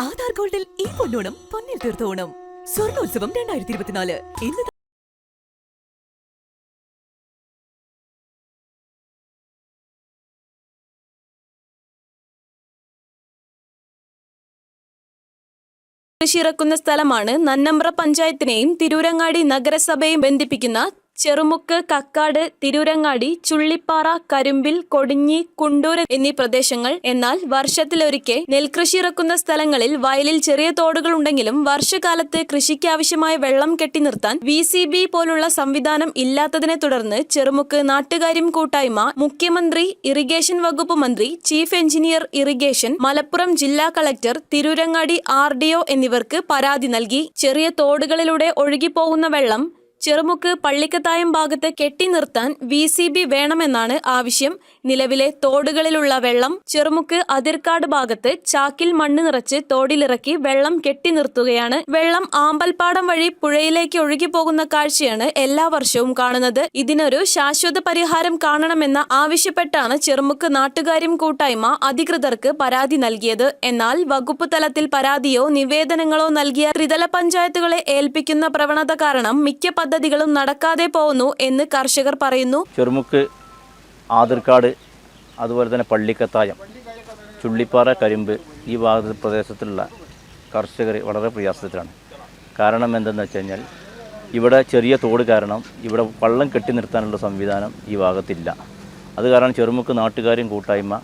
ആധാർ ഗോൾഡിൽ ഈ പൊന്നോണം പൊന്നിൽ തീർത്തോണം. സ്വർണോത്സവം രണ്ടായിരത്തി ഇരുപത്തിനാല് ഇന്ന് സ്ഥലമാണ് നന്നമ്പ്ര പഞ്ചായത്തിനെയും തിരൂരങ്ങാടി നഗരസഭയും ബന്ധിപ്പിക്കുന്ന ചെറുമുക്ക് കക്കാട് തിരൂരങ്ങാടി ചുള്ളിപ്പാറ കരിമ്പിൽ കൊടിഞ്ഞി കുണ്ടൂർ എന്നീ പ്രദേശങ്ങൾ. എന്നാൽ വർഷത്തിലൊരിക്കെ നെൽകൃഷി ഇറക്കുന്ന സ്ഥലങ്ങളിൽ വയലിൽ ചെറിയ തോടുകൾ ഉണ്ടെങ്കിലും വർഷകാലത്ത് കൃഷിക്കാവശ്യമായ വെള്ളം കെട്ടി നിർത്താൻ വി സി ബി പോലുള്ള സംവിധാനം ഇല്ലാത്തതിനെ തുടർന്ന് ചെറുമുക്ക് നാട്ടുകാര്യം കൂട്ടായ്മ മുഖ്യമന്ത്രി ഇറിഗേഷൻ വകുപ്പ് മന്ത്രി ചീഫ് എഞ്ചിനീയർ ഇറിഗേഷൻ മലപ്പുറം ജില്ലാ കളക്ടർ തിരൂരങ്ങാടി ആർ എന്നിവർക്ക് പരാതി നൽകി. ചെറിയ തോടുകളിലൂടെ ഒഴുകിപ്പോകുന്ന വെള്ളം ചെറുമുക്ക് പള്ളിക്കത്തായം ഭാഗത്ത് കെട്ടി നിർത്താൻ വി സി ബി വേണമെന്നാണ് ആവശ്യം. നിലവിലെ തോടുകളിലുള്ള വെള്ളം ചെറുമുക്ക് അതിർക്കാട് ഭാഗത്ത് ചാക്കിൽ മണ്ണ് നിറച്ച് തോടിലിറക്കി വെള്ളം കെട്ടി നിർത്തുകയാണ്. വെള്ളം ആമ്പൽപ്പാടം വഴി പുഴയിലേക്ക് ഒഴുകി പോകുന്ന കാഴ്ചയാണ് എല്ലാ വർഷവും കാണുന്നത്. ഇതിനൊരു ശാശ്വത പരിഹാരം കാണണമെന്ന ആവശ്യപ്പെട്ടാണ് ചെറുമുക്ക് നാട്ടുകാര്യം കൂട്ടായ്മ അധികൃതർക്ക് പരാതി നൽകിയത്. എന്നാൽ വകുപ്പ് തലത്തിൽ പരാതിയോ നിവേദനങ്ങളോ നൽകിയ ത്രിതല പഞ്ചായത്തുകളെ ഏൽപ്പിക്കുന്ന പ്രവണത കാരണം മിക്ക പദ്ധതികളും നടക്കാതെ പോകുന്നു എന്ന് കർഷകർ പറയുന്നു. ചെറുമുക്ക് ആതിർക്കാട് അതുപോലെ തന്നെ പള്ളിക്കത്തായം ചുള്ളിപ്പാറ കരിമ്പ് ഈ ഭാഗ പ്രദേശത്തുള്ള കർഷകർ വളരെ പ്രയാസത്തിലാണ്. കാരണം എന്തെന്ന് വെച്ച് കഴിഞ്ഞാൽ ഇവിടെ ചെറിയ തോട് കാരണം ഇവിടെ വള്ളം കെട്ടി നിർത്താനുള്ള സംവിധാനം ഈ ഭാഗത്തില്ല. അത് കാരണം ചെറുമുക്ക് നാട്ടുകാരും കൂട്ടായ്മ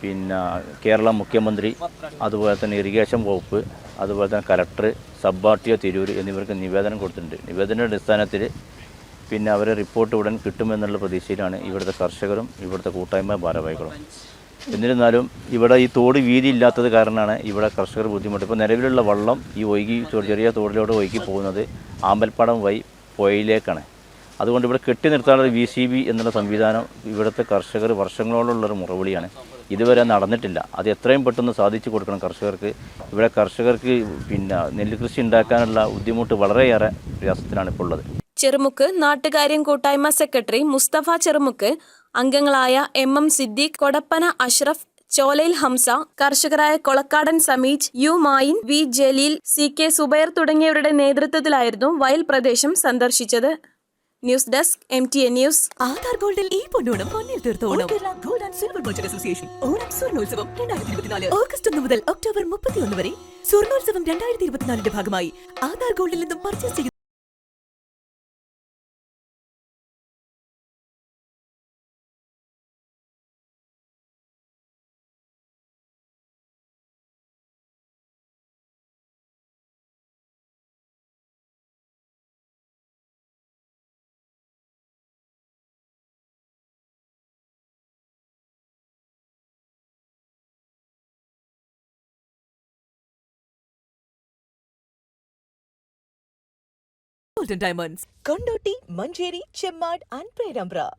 പിന്നെ കേരള മുഖ്യമന്ത്രി അതുപോലെ തന്നെ ഇറിഗേഷൻ വകുപ്പ് അതുപോലെ തന്നെ collector sub R T O Tirur എന്നിവർക്ക് നിവേദനം കൊടുത്തിട്ടുണ്ട്. നിവേദനയുടെ അടിസ്ഥാനത്തിൽ പിന്നെ അവരെ റിപ്പോർട്ട് ഉടൻ കിട്ടുമെന്നുള്ള പ്രതീക്ഷയിലാണ് ഇവിടുത്തെ കർഷകരും ഇവിടുത്തെ കൂട്ടായ്മ ഭാരവാഹികളും. എന്നിരുന്നാലും ഇവിടെ ഈ തോട് വീതി ഇല്ലാത്തത് കാരണമാണ് ഇവിടെ കർഷകർ ബുദ്ധിമുട്ട്. ഇപ്പോൾ നിലവിലുള്ള വള്ളം ഈ ഒഴുകി ചെറിയ തോടിലൂടെ ഒഴുകി പോകുന്നത് ആമ്പൽപ്പാടം വഴി പുഴയിലേക്കാണ്. അതുകൊണ്ട് ഇവിടെ കെട്ടി നിർത്താനുള്ള വി സി ബി എന്നുള്ള സംവിധാനം ഇവിടുത്തെ കർഷകർ വർഷങ്ങളോളമുള്ളൊരു മുറവിളിയാണ്. ഇതുവരെ നടന്നിട്ടില്ല. അത് എത്രയും പെട്ടെന്ന് സാധിച്ചു കൊടുക്കണം കർഷകർക്ക്. ഇവിടെ കർഷകർക്ക് പിന്നെ നെല്ല് കൃഷി ഉണ്ടാക്കാനുള്ള ബുദ്ധിമുട്ട് വളരെയേറെ പ്രയാസത്തിലാണ് ഇപ്പോൾ ഉള്ളത്. ചെറുമുക്ക് നാട്ടുകാര്യം കൂട്ടായ്മ സെക്രട്ടറി മുസ്തഫ ചെറുമുക്ക് അംഗങ്ങളായ M M Siddique Kodappana Ashraf Cholayil Hamsa കർഷകരായ Kolakkadan Sameej U Mayin V Jaleel C K Zubair തുടങ്ങിയവരുടെ നേതൃത്വത്തിലായിരുന്നു വയൽ പ്രദേശം സന്ദർശിച്ചത്. News desk M T A news. Aadhaar ഗോൾഡിൽ ഈ പൊന്നോണം പൊന്നിൽ തീർത്തോണം. Kerala gold and silver merchant association Onam സ്വർണോത്സവം രണ്ടായിരത്തി ഇരുപത്തിനാല് ഓഗസ്റ്റ് ഒന്ന് മുതൽ ഒക്ടോബർ മുപ്പത്തിയൊന്ന് വരെ സ്വർണോത്സവം രണ്ടായിരത്തി ഇരുപത്തിനാലിന്റെ ഭാഗമായി ആധാർ ഗോൾഡിൽ നിന്നും purchase Golden Diamonds, Kondoti, Manjeri, Chemmad and Perambra.